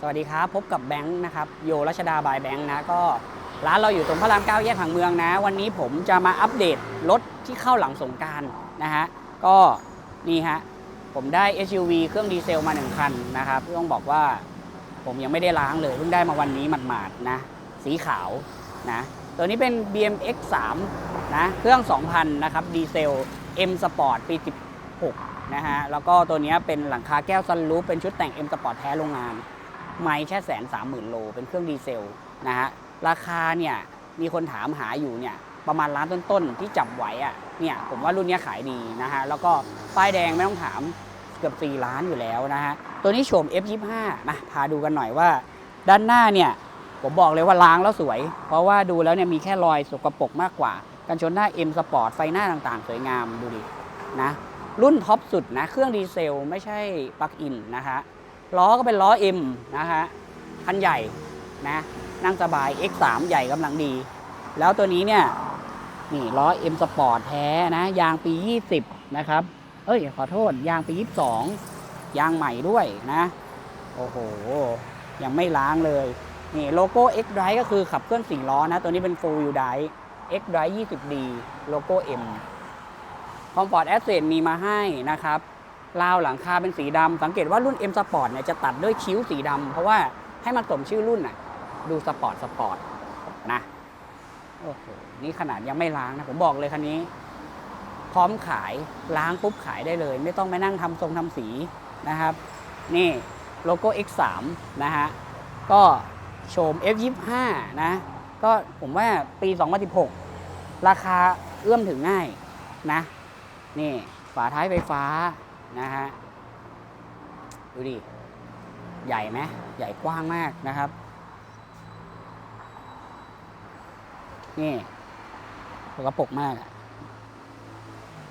สวัสดีครับ พบกับแบงค์นะครับโยรัชดาบายแบงค์นะก็ร้านเราอยู่ตรงพระรามเก้าแยกผังเมืองนะ วันนี้ผมจะมาอัปเดตรถที่เข้าหลังสงการนะฮะก็นี่ฮะผมได้ SUV เครื่องดีเซลมาหนึ่งคันนะครับต้องบอกว่าผมยังไม่ได้ล้างเลยเพิ่งได้มาวันนี้หมาดๆนะสีขาวนะตัวนี้เป็น BMX 3นะเครื่อง 2,000 นะครับดีเซล M Sport ปี 16 นะฮะแล้วก็ตัวนี้เป็นหลังคาแก้วซันรูฟเป็นชุดแต่ง M Sport แท้โรงงาน ไม่แค่แสนสามหมื่นโล เป็นเครื่องดีเซลนะฮะราคาเนี่ยมีคนถามหาอยู่เนี่ยประมาณล้านต้นๆ ที่จับไหวอะ่ะเนี่ยผมว่ารุ่นนี้ขายดีนะฮะแล้วก็ป้ายแดงไม่ต้องถามเกือบ 4 ล้านอยู่แล้วนะฮะตัวนี้โฉม F25 นะพาดูกันหน่อยว่า ด้านหน้าเนี่ยผมบอกเลยว่าล้างแล้วสวย เพราะว่าดูแล้วเนี่ยมีแค่รอยสกปรกมากกว่า กันชนหน้า M Sport ไฟหน้าต่างๆ สวยงามดูดินะรุ่นท็อปสุดนะเครื่องดีเซลไม่ใช่ปลั๊กอินนะฮะ ล้อก็เป็นล้อ M นะฮะคันใหญ่นะนั่งสบาย X3 ใหญ่กำลังดี แล้วตัวนี้เนี่ยนี่ล้อ M Sport แท้นะ ยางปี 20 นะครับ เอ้ย ขอโทษ ยางปี 22 ยางใหม่ด้วยนะ โอ้โห ยังไม่ล้างเลย นี่โลโก้ X Drive ก็คือขับเคลื่อน4ล้อนะ ตัวนี้เป็น Full Wheel Drive X Drive 20D โลโก้ M Comfort Access มีมาให้นะครับ ราวหลังคาเป็นสีดำสังเกตว่ารุ่น M Sport เนี่ยจะตัดด้วยคิ้วสีดำเพราะว่าให้มันสมชื่อรุ่นน่ะดูสปอร์ตสปอร์ตนะโอ้โหนี่ขนาดยังไม่ล้างนะ ผมบอกเลยคันนี้ พร้อมขายล้างปุ๊บขายได้เลย ไม่ต้องไปนั่งทำทรงทำสีนะครับ นี่โลโก้ X3 นะฮะก็โฉม F25 นะ ก็ผมว่าปี 2016 ราคาเอื้อมถึงง่ายนะ นี่ฝาท้ายไฟฟ้า นะฮะ ดูดิ ใหญ่ไหมใหญ่กว้างมากนะครับ นี่สกปรกมากอะ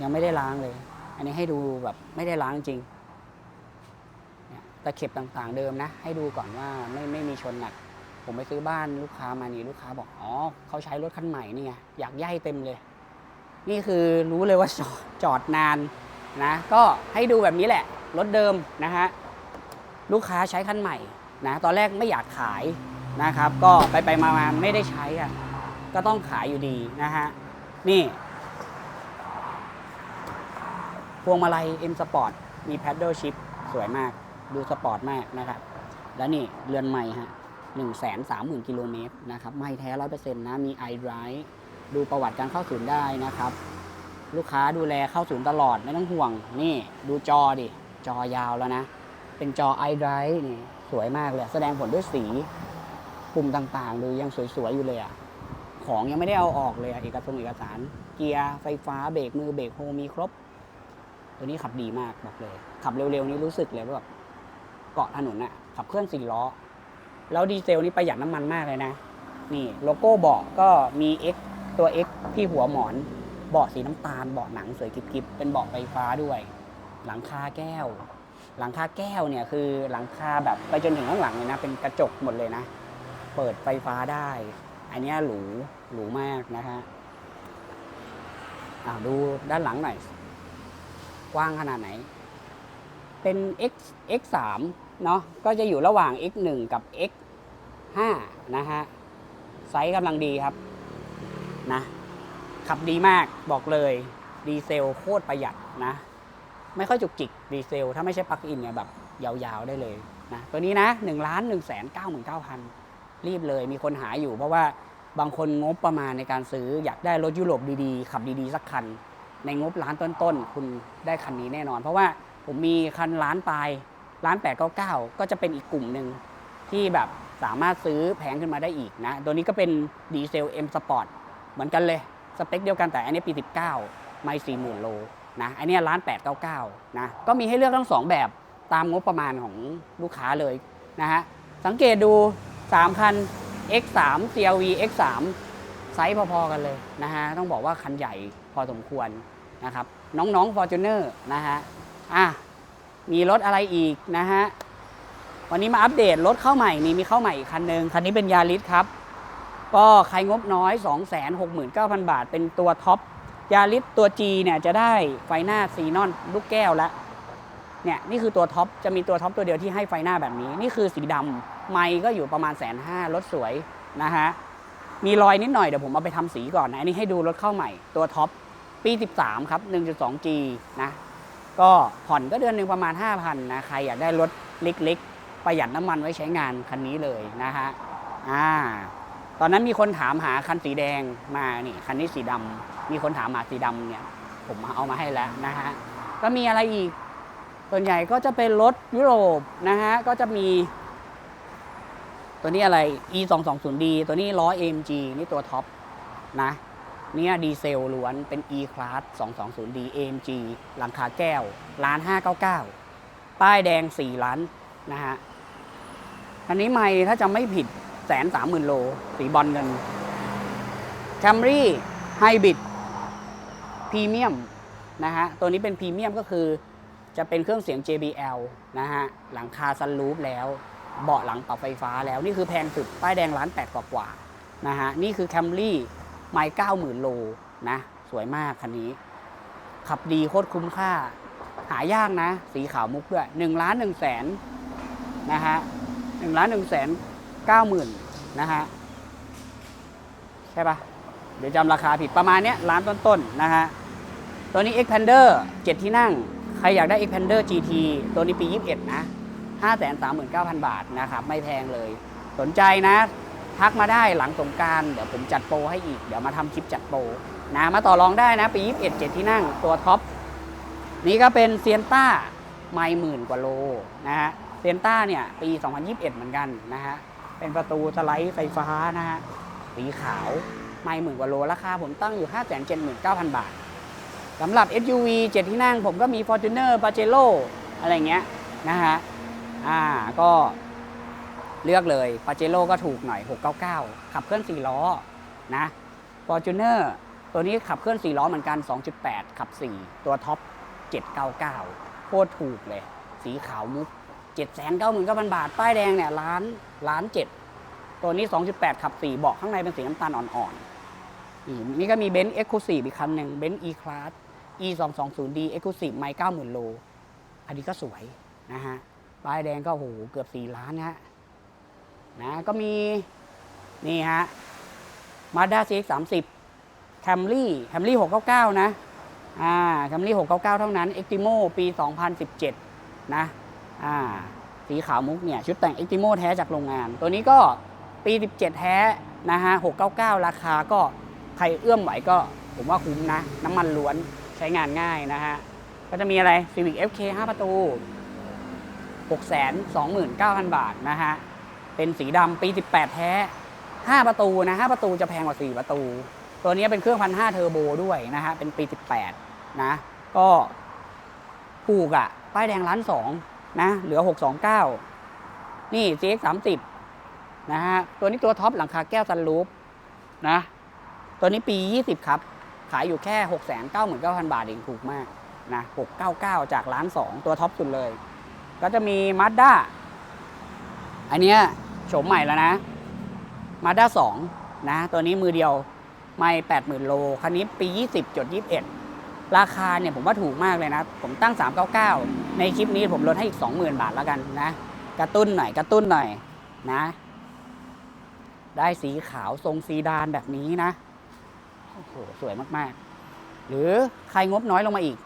ยังไม่ได้ล้างเลย อันนี้ให้ดูแบบไม่ได้ล้างจริงเนี่ยตะเข็บต่างๆเดิมนะ ให้ดูก่อนว่าไม่ไม่มีชนหนัก ผมไปซื้อบ้านลูกค้ามานี่ลูกค้าบอก อ๋อเขาใช้รถคันใหม่นี่ไงอยากย่ายเต็มเลย นี่คือรู้เลยว่าจอจอดนาน นะก็ให้ดูแบบนี้แหละ รถเดิมนะฮะลูกค้าใช้คันใหม่นะตอนแรกไม่อยากขายนะครับ ก็ไปไปมามาไม่ได้ใช้อะก็ต้องขายอยู่ดีนะฮะนี่พวงมาลัย M Sport มี Paddle Shift สวยมาก ดูสปอร์ตมากนะครับ แล้วนี่เรือนใหม่ฮะ1 3 0 0 0 0กิโลเมตรนะครับ ไม่แท้ร้อยเปอร์เซ็นต์นะ มี iDrive ดูประวัติการเข้าศูนย์ได้นะครับ ลูกค้าดูแลเข้าศูนย์ตลอดไม่ต้องห่วง นี่ดูจอดิ จอยาวแล้วนะ เป็นจอ iDrive นี่สวยมากเลย แสดงผลด้วยสีปุ่มต่างๆ ดูยังสวย ๆ อยู่เลยอะของยังไม่ได้เอาออกเลยอะเอกสารเอกสาร เกียร์ไฟฟ้าเบรกมือเบรกโฮมีครบ ตัวนี้ขับดีมากบอกเลย ขับเร็ว ๆ นี้รู้สึกเลยว่าแบบเกาะถนนอะขับเคลื่อนสี่ล้อ แล้วดีเซลนี่ประหยัดน้ำมันมากเลยนะ นี่โลโก้เบาะก็มี X ตัว X ที่หัวหมอน เบาะสีน้ำตาลเบาะหนังสวยกริบๆเป็นเบาะไฟฟ้าด้วย หลังคาแก้ว หลังคาแก้วเนี่ยคือหลังคาแบบไปจนถึงข้างหลังเลยนะ เป็นกระจกหมดเลยนะ เปิดไฟฟ้าได้ อันนี้หรูหรูมากนะฮะอ่าดูด้านหลังหน่อย กว้างขนาดไหน เป็น X X3 เนาะก็จะอยู่ระหว่าง X1 กับ X5 นะฮะไซส์กำลังดีครับนะ ขับดีมากบอกเลยดีเซลโคตรประหยัดนะ ไม่ค่อยจุกจิกดีเซล ถ้าไม่ใช่ปลั๊กอินเนี่ยแบบยาวๆได้เลยนะตัวนี้นะ1ล้าน1 9 9 9 0 0รีบเลยมีคนหาอยู่ เพราะว่าบางคนงบประมาณในการซื้ออยากได้รถยุโรปดีๆ ขับดีๆ สักคัน ในงบล้านต้นๆ คุณได้คันนี้แน่นอน เพราะว่าผมมีคันล้านปลายล้าน8 9 9ก็จะเป็นอีกกลุ่มหนึ่งที่แบบสามารถซื้อแพงขึ้นมาได้อีกนะ ตัวนี้ก็เป็นดีเซล M Sport เหมือนกันเลย สเปคเดียวกันแต่อันนี้ปี 19 ไม่ 40,000 โลนะอันนี้ล้าน 899 นะ ก็มีให้เลือกทั้ง 2 แบบตามงบประมาณของลูกค้าเลยนะฮะ สังเกตดู 3 คัน X3 CRV X3 ไซส์พอๆกันเลยนะฮะ ต้องบอกว่าคันใหญ่พอสมควรนะครับ น้องๆ Fortuner นะฮะ อะ มีรถอะไรอีกนะฮะ วันนี้มาอัปเดตรถเข้าใหม่มีมีเข้าใหม่อีกคันหนึ่งคันนี้เป็นยาริสครับ ก็ใครงบน้อย 269,000 บาท เป็นตัวท็อปยาริสตัว G เนี่ยจะได้ไฟหน้าซีนอนลูกแก้วล้วเนี่ยนี่คือตัวท็อปจะมีตัวท็อปตัวเดียวที่ให้ไฟหน้าแบบนี้ นี่คือสีดำไมค์ก็อยู่ประมาณแสนห้ารถสวยนะฮะมีรอยนิดหน่อยเดี๋ยวผมเอาไปทำสีก่อนนะอันนี้ให้ดูรถเข้าใหม่ตัวท็อปปี 13 ครับ 1.2G นะก็ผ่อนก็เดือนหนึ่งประมาณ 5,000นะใครอยากได้รถเล็กๆ ประหยัดน้ำมันไว้ใช้งานคันนี้เลยนะฮะอ่า ตอนนั้นมีคนถามหาคันสีแดงมานี่คันนี้สีดำมีคนถามหาสีดำเนี่ยผมเอามาให้แล้วนะฮะก็มีอะไรอีก ส่วนใหญ่ก็จะเป็นรถยุโรปนะฮะก็จะมี ตัวนี้อะไร e 2 2 0 d ตัวนี้ล้อ AMG นี่ตัวท็อปนะเนี่ยดีเซลล้วนเป็น e class 220d AMG หลังคาแก้วล้าน599 ป้ายแดง 4 ล้านนะฮะอันนี้ไม่ถ้าจำไม่ผิด แสนสามหมื่นโล สีบอลเงิน Camry Hybrid พรีเมียมนะฮะ ตัวนี้เป็นพรีเมียมก็คือจะเป็นเครื่องเสียง JBL นะฮะ หลังคาซันรูฟแล้ว เบาะหลังปรับไฟฟ้าแล้ว นี่คือแพงสุด ป้ายแดงร้านแปดกว่ากว่าๆนะฮะ นี่คือ Camry ไม่เก้าหมื่นโลนะ สวยมากคันนี้ ขับดีโคตรคุ้มค่า หายากนะ สีขาวมุกด้วยหนึ่งล้านหนึ่งแสนนะฮะหนึ่งล้านหนึ่งแสน เก้าหมื่นนะฮะใช่ปะเดี๋ยวจำราคาผิดประมาณเนี้ยล้านต้นๆนะฮะตัวนี้ Xpander 7 ที่นั่ง ใครอยากได้ Xpander GT ตัวนี้ปี 21 นะ 539,000 บาทนะครับไม่แพงเลย สนใจนะ ทักมาได้หลังสงการเดี๋ยวผมจัดโปรให้อีก เดี๋ยวมาทำคลิปจัดโปรนะมาต่อรองได้นะ ปี 21 7 ที่นั่งตัวท็อป นี่ก็เป็นเซียนต้าไม่หมื่นกว่าโลนะฮะเซียนต้าเนี่ย ปี 2021 เหมือนกันนะฮะ เป็นประตูสไลด์ไฟฟ้านะฮะสีขาวไม่หมื่นกว่าโลราคาผมตั้งอยู่ 579,000 บาทสำหรับ SUV 7 ที่นั่งผมก็มี Fortuner p a j e r o อะไรเงี้ยนะฮะอ่าก็เลือกเลย p a j e r o ก็ถูกหน่อย 699 ขับเคลื่อน 4 ล้อนะ Fortuner ตัวนี้ขับเคลื่อน 4 ล้อเหมือนกัน 2.8 ขับ 4 ตัวท็อป 799 โคตรถูกเลย สีขาวมุก 799,000 บาท ป้ายแดงเนี่ยล้านล้านเจ็ดตัวนี้ 2.8 ขับ4เบาะข้างในเป็นสีน้ำตาลอ่อนๆนี่นี่ก็มีเบนซ์เอ็กซ์คลูซีฟอีกคันหนึ่งเบนซ์ E Class E 2 2 0 D เอ็กซ์คลูซีฟไม่เก้าหมื่นโล อันนี้ก็สวยนะฮะ ป้ายแดงก็โหเกือบ 4 ล้านนะฮะนะก็มี นี่ฮะ Mazda CX 30 Camry Camry 699นะ อ่า Camry 699เท่านั้น Extimo ปี2017นะ อ่าสีขาวมุกเนี่ยชุดแต่ง Extimo แท้จากโรงงาน ตัวนี้ก็ปี 17 แท้นะฮะ699 ราคาก็ใครเอื้อมไหวก็ผมว่าคุ้มนะ น้ำมันล้วนใช้งานง่ายนะฮะ ก็จะมีอะไร Civic FK 5 ประตู 629,000 บาทนะฮะ เป็นสีดำปี 18 แท้ 5 ประตูนะ5ประตูจะแพงกว่า 4 ประตู ตัวนี้เป็นเครื่อง1,500เทอร์โบด้วยนะฮะ เป็นปี 18 นะ ก็ถูกอะป้ายแดงล้านสอง นะ เหลือ 629 นี่ CX 30นะฮะ ตัวนี้ตัวท็อปหลังคาแก้วซันรูฟนะ ตัวนี้ปี 20 ครับ ขายอยู่แค่ 699,000 บาทเองถูกมากนะ 699 จากล้านสองตัวท็อปสุดเลย ก็จะมี Mazda อันเนี้ยโฉมใหม่แล้วนะ Mazda 2นะ ตัวนี้มือเดียว ไม่ 80,000 โล คันนี้ปี 20จด21 ราคาเนี่ยผมว่าถูกมากเลยนะ ผมตั้ง 399 ในคลิปนี้ผมลดให้อีก 20,000 บาทแล้วกันนะ กระตุ้นหน่อยกระตุ้นหน่อยนะ ได้สีขาวทรงซีดานแบบนี้นะ โอ้โห สวยมากๆ หรือใครงบน้อยลงมาอีก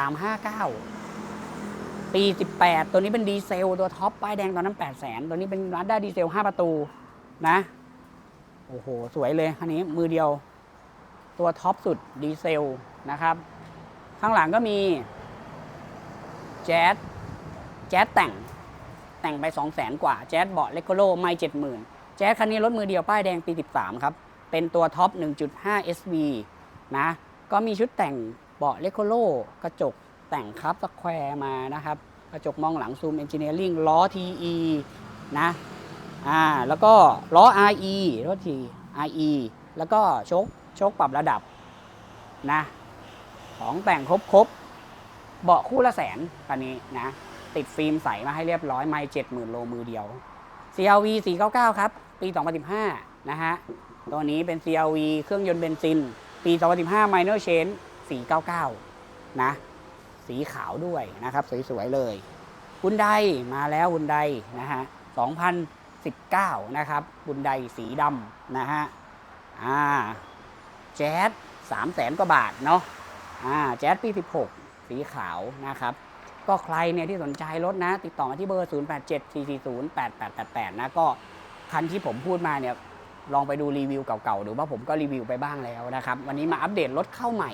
359 ปี 18 ตัวนี้เป็นดีเซล ตัวท็อปป้ายแดงตอนนั้น 8 0 0 0 0 0ตัวนี้เป็นรัดด้าดีเซล 5 ประตูนะ โอ้โห สวยเลยคันนี้มือเดียว ตัวท็อปสุดดีเซล นะครับ ข้างหลังก็มีแจ๊สแจ๊สแต่งแต่งไป 2 0 0 0 0 0กว่า แจ๊สเบาะเลโกโลไม่70,000แจ๊สคันนี้รถมือเดียวป้ายแดงปี 13 ครับ เป็นตัวท็อป 1.5 SV นะ ก็มีชุดแต่งเบาะเลโคโลกระจกแต่งครับสแควร์มานะครับ กระจกมองหลังซูมเอนจิเนียริ่งล้อ TE นะอ่าแล้วก็ล้อ RE รถที RE แล้วก็ชคโชคปรับระดับนะ ของแต่งครบครบเบาะคู่ละแสนคันนี้นะ ติดฟิล์มใสมาให้เรียบร้อยไม่เจ็ดหมื่นโลมือเดียว CRV 499 ครับ ปี 2015 นะฮะ ตัวนี้เป็น CRV เครื่องยนต์เบนซิน ปี 2015 Minor Change 499 นะ สีขาวด้วยนะครับ สวยๆเลยฮุนไดมาแล้วฮุนไดนะฮะ 2019 นะครับฮุนไดสีดำนะฮะ อ่า แจ๊ส3แสนกว่าบาทเนาะ อ่าแจ๊สปี 16 สีขาวนะครับ ก็ใครเนี่ยที่สนใจรถนะ ติดต่อมาที่เบอร์ 0874408888 นะ ก็คันที่ผมพูดมาเนี่ย ลองไปดูรีวิวเก่าๆหรือว่าผมก็รีวิวไปบ้างแล้วนะครับ วันนี้มาอัปเดตรถเข้าใหม่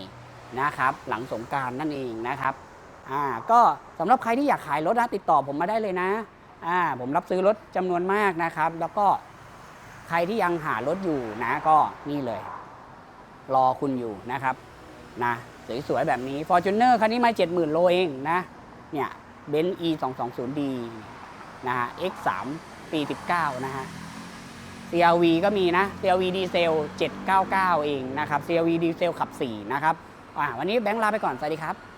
นะครับ หลังสงการนั่นเองนะครับอ่าก็สำหรับใครที่อยากขายรถนะติดต่อผมมาได้เลยนะอ่าผมรับซื้อรถจำนวนมากนะครับ แล้วก็ใครที่ยังหารถอยู่นะก็นี่เลย รอคุณอยู่นะครับ นะสวยๆแบบนี้ Fortuner คันนี้มา 70,000 โลเองนะเนี่ยเบนซ์ e 2 2 0 d นะฮะ x 3ปี 19 นะฮะ CRV ก็มีนะ CRV ดีเซล 799 เองนะครับ CRV ดีเซลขับ 4 นะครับอ่าวันนี้แบงค์ลาไปก่อน สวัสดีครับ